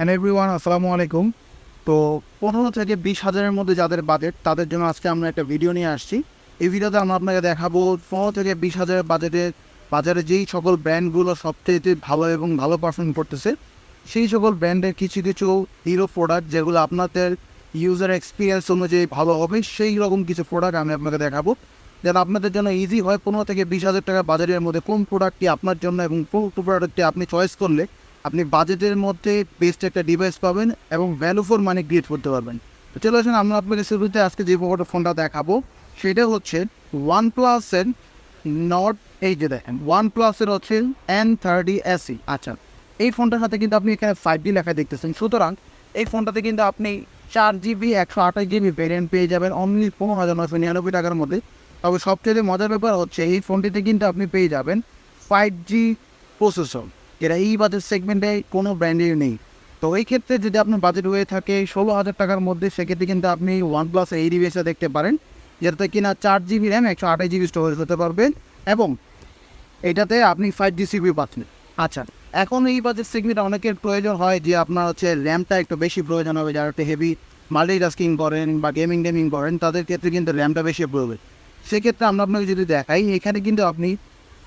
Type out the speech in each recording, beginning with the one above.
হ্যাঁ এভরিওয়ান আসসালামু আলাইকুম। তো পনেরো থেকে বিশ হাজারের মধ্যে যাদের বাজেট তাদের জন্য আজকে আমরা একটা ভিডিও নিয়ে আসছি। এই ভিডিওতে আমরা আপনাকে দেখাবো পনেরো থেকে বিশ হাজারের বাজেটের বাজারে যেই সকল ব্র্যান্ডগুলো সবচেয়ে ভালো এবং ভালো পারফর্ম করতেছে, সেই সকল ব্র্যান্ডের কিছু কিছু হিরো প্রোডাক্ট যেগুলো আপনাদের ইউজার এক্সপিরিয়েন্স অনুযায়ী ভালো হবে, সেই রকম কিছু প্রোডাক্ট আমি আপনাকে দেখাবো। যেন আপনাদের জন্য ইজি হয় পনেরো থেকে বিশ হাজার টাকা বাজারের মধ্যে কোন প্রোডাক্টটি আপনার জন্য এবং কোন প্রোডাক্টটি আপনি চয়েস করলে আপনি বাজেটের মধ্যে বেস্ট একটা ডিভাইস পাবেন এবং ভ্যালু ফর মানি ক্রিয়েট করতে পারবেন। তো চলে আসুন, আমরা আপনাদের শুরুতে আজকে যে ফোনটা দেখাবো, সেটা হচ্ছে ওয়ান প্লাসের নট এই যে দেখেন ওয়ান প্লাসের হচ্ছে এন থার্টি এসি আচ্ছা এই ফোনটার সাথে কিন্তু আপনি এখানে ফাইভ জি লেখা দেখতেছেন। সুতরাং এই ফোনটাতে কিন্তু আপনি চার জিবি একশো আঠাশ জিবি ভেরিয়েন্ট পেয়ে যাবেন অনলি পনেরো হাজার নয়শো নিরানব্বই টাকার মধ্যে। তবে সবচেয়ে মজার ব্যাপার হচ্ছে, এই ফোনটিতে কিন্তু আপনি পেয়ে যাবেন ফাইভ জি প্রসেসর যেটা এই বাজেট সেগমেন্টে কোনো ব্র্যান্ডের নেই। তো এই ক্ষেত্রে যদি আপনার বাজেট হয়ে থাকে ষোলো হাজার টাকার মধ্যে, সেক্ষেত্রে কিন্তু আপনি ওয়ান প্লাস এই ডিভাইসটা দেখতে পারেন। যেটাতে কিনা চার জিবি র্যাম একশো আঠাশ জিবি স্টোরেজ হতে পারবে এবং এটাতে আপনি ফাইভ জি সিবি পাচ্ছেন। আচ্ছা এখন এই বাজেট সেগমেন্টে অনেকের প্রয়োজন হয় যে আপনার হচ্ছে র্যামটা একটু বেশি প্রয়োজন হবে, যারা একটু হেভি মাল্টি মাল্টিটাস্কিং করেন বা গেমিং গেমিং করেন, তাদের ক্ষেত্রে কিন্তু র্যামটা বেশি প্রয়োজন। সেক্ষেত্রে আমরা আপনাকে যদি দেখাই, এখানে কিন্তু আপনি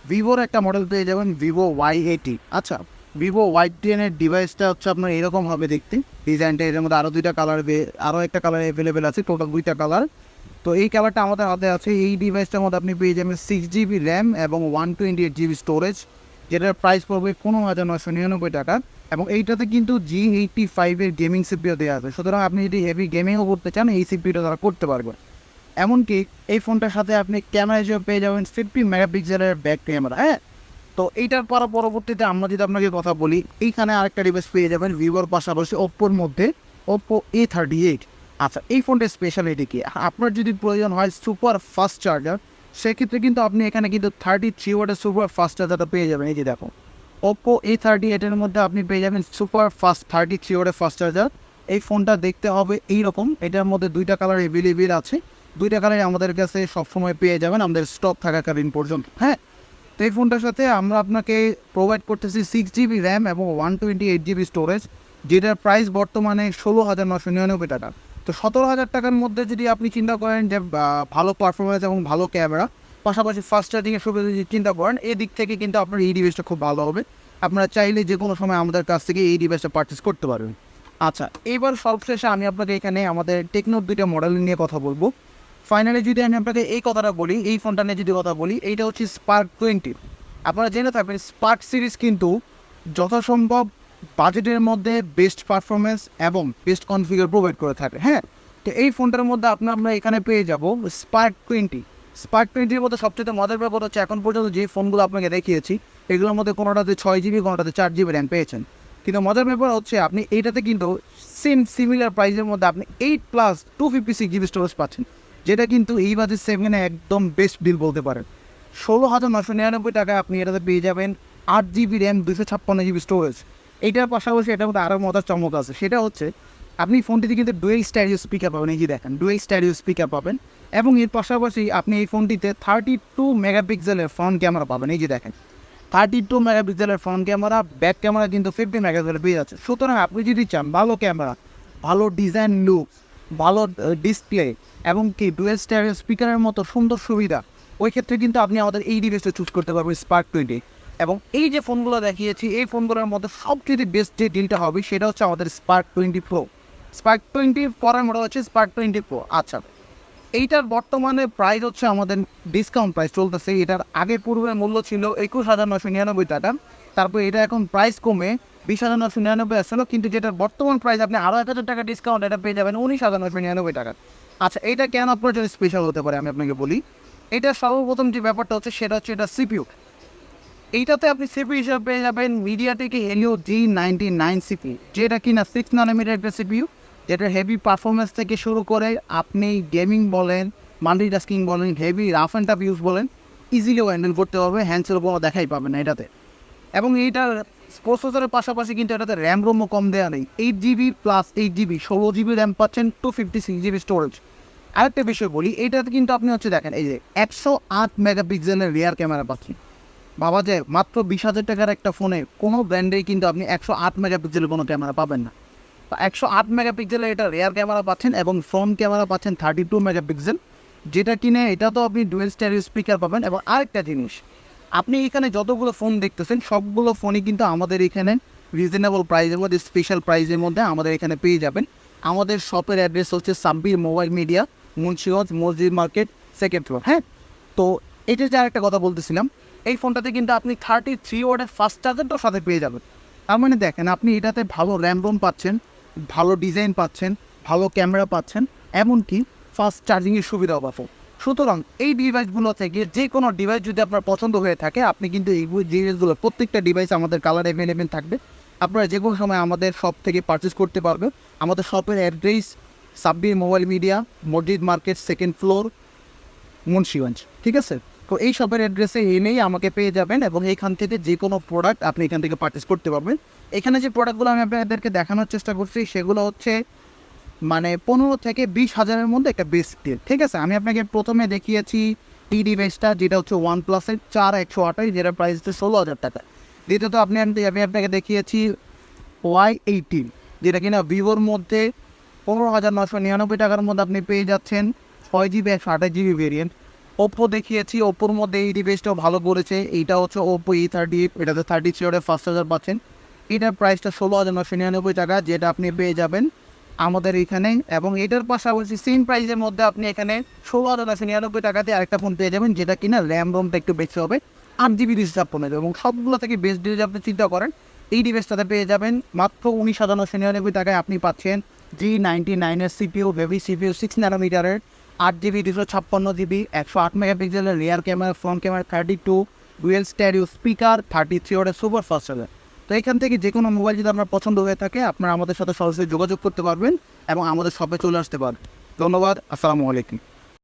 ভিভোর একটা মডেল পেয়ে যাবেন ভিভো ওয়াই এইটি আচ্ছা ভিভো ওয়াই টেনের ডিভাইসটা হচ্ছে আপনার এরকম হবে দেখতে। ডিজাইনটা এর মধ্যে আরও দুইটা কালার আরও একটা কালার অ্যাভেলেবেল আছে টোটাল দুইটা কালার তো এই কালারটা আমাদের হাতে আছে। এই ডিভাইসটার মধ্যে আপনি পেয়ে যাবেন সিক্স জিবি র্যাম এবং one twenty eight GB storage যেটার প্রাইস পড়বে পনেরো হাজার নয়শো নিরানব্বই টাকা। এবং এইটাতে কিন্তু জি এইটটি ফাইভের গেমিং সিপিও দেওয়া আছে। সুতরাং আপনি যদি হেভি গেমিংও করতে চান, এই সিপিওটা তারা করতে পারবেন এমনকি এই ফোনটার সাথে আপনি ক্যামেরা হিসেবে পেয়ে যাবেন ফিফটি মেগাপিক্সেলের ব্যাক ক্যামেরা হ্যাঁ? তো এইটার পর পরবর্তীতে আমরা যদি আপনাকে কথা বলি, এইখানে আরেকটা ডিভাইস পেয়ে যাবেন ভিভোর পাশাপাশি ওপ্পোর মধ্যে ওপ্পো এ থার্টি এইট আচ্ছা এই ফোনটার স্পেশালিটি কি? আপনার যদি প্রয়োজন হয় সুপার ফাস্ট চার্জার সেক্ষেত্রে কিন্তু আপনি এখানে কিন্তু থার্টি থ্রি ওয়াটের সুপার ফাস্ট চার্জারটা পেয়ে যাবেন। এই যে দেখো ওপ্পো এ থার্টি এইটের মধ্যে আপনি পেয়ে যাবেন সুপার ফাস্ট থার্টি থ্রি ওয়াটের ফাস্ট চার্জার এই ফোনটা দেখতে হবে এইরকম, এটার মধ্যে দুইটা কালার অ্যাভেলেবেল আছে। দুইটা কালার আমাদের কাছে সবসময় পেয়ে যাবেন, আমাদের স্টক থাকাকালীন পর্যন্ত হ্যাঁ? তো এই ফোনটার সাথে আমরা আপনাকে প্রোভাইড করতেছি সিক্স জিবি র্যাম এবং one twenty eight GB storage যেটার প্রাইস বর্তমানে ষোলো হাজার নশো নিরানব্বই টাকা। তো সতেরো হাজার টাকার মধ্যে যদি আপনি চিন্তা করেন যে ভালো পারফরমেন্স এবং ভালো ক্যামেরা পাশাপাশি ফাস্ট চার্জিংয়ের সুবিধা যদি চিন্তা করেন, এই দিক থেকে কিন্তু আপনার এই ডিভাইসটা খুব ভালো হবে। আপনারা চাইলে যে কোনো সময় আমাদের কাছ থেকে এই ডিভাইসটা পারচেস করতে পারবেন। আচ্ছা এবার সবশেষে আমি আপনাকে এখানে আমাদের টেকনোর দুইটা মডেল নিয়ে কথা বলব। ফাইনালি যদি আমি আপনাকে এই কথাটা বলি, এই ফোনটা নিয়ে যদি কথা বলি, এইটা হচ্ছে স্পার্ক টোয়েন্টি আপনারা জেনে থাকবেন স্পার্ক সিরিজ কিন্তু যথাসম্ভব বাজেটের মধ্যে বেস্ট পারফরমেন্স এবং বেস্ট কনফিগার প্রোভাইড করে থাকে হ্যাঁ? তো এই ফোনটার মধ্যে আপনার আমরা এখানে পেয়ে যাব স্পার্ক টোয়েন্টি স্পার্ক টোয়েন্টির মধ্যে সবচেয়ে মজার ব্যাপার হচ্ছে, এখন পর্যন্ত যে ফোনগুলো আপনাকে দেখিয়েছি, এগুলোর মধ্যে কোনোটাতে ছয় জিবি কোনোটাতে চার জিবি র্যাম পেয়েছেন। কিন্তু মজার ব্যাপার হচ্ছে, আপনি এইটাতে কিন্তু সেম সিমিলার প্রাইসের মধ্যে আপনি eight plus two fifty six GB storage পাচ্ছেন। যেটা কিন্তু এই বাজেট সেভেনে একদম বেস্ট ডিল বলতে পারেন। ষোলো হাজার নশো নিরানব্বই টাকায় আপনি এটাতে পেয়ে যাবেন আট জিবি র্যাম দুশো ছাপ্পান্ন জিবি স্টোরেজ এইটার পাশাপাশি এটার মধ্যে আরও মজার চমক আছে। সেটা হচ্ছে, আপনি ফোনটিতে কিন্তু ডুয়েল স্ট্যাডিও স্পিকার পাবেন। এই যে দেখেন ডুয়েল স্ট্যাডিও স্পিকার পাবেন এবং এর পাশাপাশি আপনি এই ফোনটিতে থার্টি টু মেগাপিক্সেলের ফ্রন্ট ক্যামেরা পাবেন। এই যে দেখেন থার্টি টু মেগাপিক্সেলের ফ্রন্ট ক্যামেরা ব্যাক ক্যামেরা কিন্তু ফিফটি মেগাপিক্সেল পেয়ে যাচ্ছে। সুতরাং আপনি যদি চান ভালো ক্যামেরা ভালো ডিজাইন লুক ভালো ডিসপ্লে এবং কি ডুয়েল স্টারিও স্পিকারের মতো সুন্দর সুবিধা। ওই ক্ষেত্রে কিন্তু আপনি আমাদের এই ডিভাইসটা চুজ করতে পারবেন স্পার্ক টোয়েন্টি এবং এই যে ফোনগুলো দেখিয়েছি, এই ফোনগুলোর মধ্যে সবচেয়ে বেস্ট যে ডিলটা হবে সেটা হচ্ছে আমাদের Spark twenty pro Spark twenty পরের মডেল হচ্ছে স্পার্ক টোয়েন্টি প্রো আচ্ছা এইটার বর্তমানে প্রাইস হচ্ছে আমাদের ডিসকাউন্ট প্রাইস চলতেছে। এটার আগে পূর্বে মূল্য ছিল একুশ হাজার নশো নিরানব্বই টাকা। তারপর এটা এখন প্রাইস কমে বিশ হাজার নশো নিরানব্বই আসছিল, কিন্তু যেটা বর্তমান প্রাইস আপনি আরও এক হাজার টাকা ডিসকাউন্ট এটা পেয়ে যাবেন উনিশ হাজার নশো নিরানব্বই টাকা আচ্ছা এটা কেন আপনার জন্য স্পেশাল হতে পারে আমি আপনাকে বলি। এটা সর্বপ্রথম যে ব্যাপারটা হচ্ছে, সেটা হচ্ছে এটা সিপিউ এইটাতে আপনি সিপি হিসাবে পেয়ে যাবেন মিডিয়া থেকে Helio G ninety nine chip যেটা কিনা সিক্স নানোমিটার একটা সিপিউ যেটা হেভি পারফরমেন্স থেকে শুরু করে আপনি গেমিং বলেন মাল্টিটাস্কিং বলেন heavy rough and tough use বলেন ইজিলিও হ্যান্ডেল করতে পারবে হ্যান্ডসেল কোনো দেখাই পাবেন এটাতে। এবং এইটার প্রসেসরের পাশাপাশি কিন্তু এটাতে র্যাম রোমও কম দেওয়া নেই। Eight GB plus eight GB ষোলো জিবি র্যাম পাচ্ছেন two fifty six GB storage আরেকটা বিষয় বলি এইটাতে কিন্তু আপনি হচ্ছে দেখেন, এই যে একশো আট মেগাপিক্সেলের রিয়ার ক্যামেরা পাচ্ছেন। বাবা যে, মাত্র বিশ হাজার টাকার একটা ফোনে কোনো ব্র্যান্ডেই কিন্তু আপনি একশো আট মেগাপিক্সেলের কোনো ক্যামেরা পাবেন না। একশো আট মেগাপিক্সেলের এটা রেয়ার ক্যামেরা পাচ্ছেন এবং ফ্রন্ট ক্যামেরা পাচ্ছেন থার্টি টু মেগাপিক্সেল। যেটা কিনে এটা তো আপনি ডুয়েল স্টারিও স্পিকার পাবেন। এবং আরেকটা জিনিস আপনি এখানে যতগুলো ফোন দেখতেছেন, সবগুলো ফোনই কিন্তু আমাদের এখানে রিজনেবল প্রাইসের মধ্যে স্পেশাল প্রাইসের মধ্যে আমাদের এখানে পেয়ে যাবেন। আমাদের শপের অ্যাড্রেস হচ্ছে সাব্বির মোবাইল মিডিয়া, মুন্সিগঞ্জ, মসজিদ মার্কেট সেকেন্ড ফ্লোর হ্যাঁ? তো এটা যে আরেকটা কথা বলতেছিলাম, এই ফোনটাতে কিন্তু আপনি থার্টি থ্রি ওয়ার্ডের ফার্স্ট চার্জারটাও সাথে পেয়ে যাবেন। তার মানে দেখেন, আপনি এটাতে ভালো র্যাম রোম পাচ্ছেন, ভালো ডিজাইন পাচ্ছেন, ভালো ক্যামেরা পাচ্ছেন, এমনকি ফাস্ট চার্জিংয়ের সুবিধাও পাচ্ছেন। সুতরাং এই ডিভাইসগুলো থেকে যে কোনো ডিভাইস যদি আপনার পছন্দ হয়ে থাকে, আপনি কিন্তু এই ডিভাইসগুলো প্রত্যেকটা ডিভাইস আমাদের কালার অ্যাভেলেবেল থাকবে। আপনারা যে কোনো সময় আমাদের শপ থেকে পারচেস করতে পারবেন। আমাদের শপের অ্যাড্রেস সাব্বির মোবাইল মিডিয়া মসজিদ মার্কেট সেকেন্ড ফ্লোর মুন্সিগঞ্জ ঠিক আছে? তো এই শপের অ্যাড্রেসে এনেই আমাকে পেয়ে যাবেন এবং এইখান থেকে যে কোনো প্রোডাক্ট আপনি এখান থেকে পারচেস করতে পারবেন। এখানে যে প্রোডাক্টগুলো আমি আপনাদেরকে দেখানোর চেষ্টা করছি, সেগুলো হচ্ছে মানে পনেরো থেকে বিশ হাজারের মধ্যে একটা বেস ডিল ঠিক আছে? আমি আপনাকে প্রথমে দেখিয়েছি টি ডিভাইসটা যেটা হচ্ছে ওয়ান প্লাসের চার একশো আঠাশ, যেটা প্রাইস হচ্ছে ষোলো হাজার টাকা। দ্বিতীয়ত আপনি আমি আপনাকে দেখিয়েছি ওয়াই এইটিন যেটা কিনা ভিভোর মধ্যে পনেরো হাজার নশো নিরানব্বই টাকার মধ্যে আপনি পেয়ে যাচ্ছেন ছয় জিবি একশো আঠাশ জিবি ভেরিয়েন্ট ওপো দেখিয়েছি ওপ্পোর মধ্যে এই ডিভাইসটাও ভালো করেছে। এইটা হচ্ছে ওপো ই থার্টি এটাতে থার্টি থ্রি ফার্স্ট হাজার পাচ্ছেন। এটার প্রাইসটা ষোলো হাজার নশো নিরানব্বই টাকা, যেটা আপনি পেয়ে যাবেন আমাদের এখানে এবং এটার পাশাপাশি সেম প্রাইসের মধ্যে আপনি এখানে ষোলো হাজার নশো নিরানব্বই টাকাতে আরেকটা ফোন পেয়ে যাবেন, যেটা কিনা র্যাম রোমটা একটু বেশি হবে, আট জিবি দুশো ছাপ্পান্ন এবং সবগুলো থেকে বেস্ট ডিল আপনি চিন্তা করেন, এই ডিভাইসটাতে পেয়ে যাবেন মাত্র উনিশ হাজার নশো নিরানব্বই টাকায় আপনি পাচ্ছেন জি নাইনটি নাইনের সিপিউ বেবি সিপিউ সিক্স ন্যানোমিটারের আট জিবি দুশো ছাপ্পান্ন জিবি একশো আট মেগাপিক্সেলের rear camera front camera thirty two dual stereo speaker thirty three ওয়াটের সুপার ফাস্ট চার্জার তো এখান থেকে যে কোনো মোবাইল যদি আপনার পছন্দ হয়ে থাকে, আপনারা আমাদের সাথে সরাসরি যোগাযোগ করতে পারবেন এবং আমাদের শপে চলে আসতে পারবেন। ধন্যবাদ, আসসালামু আলাইকুম।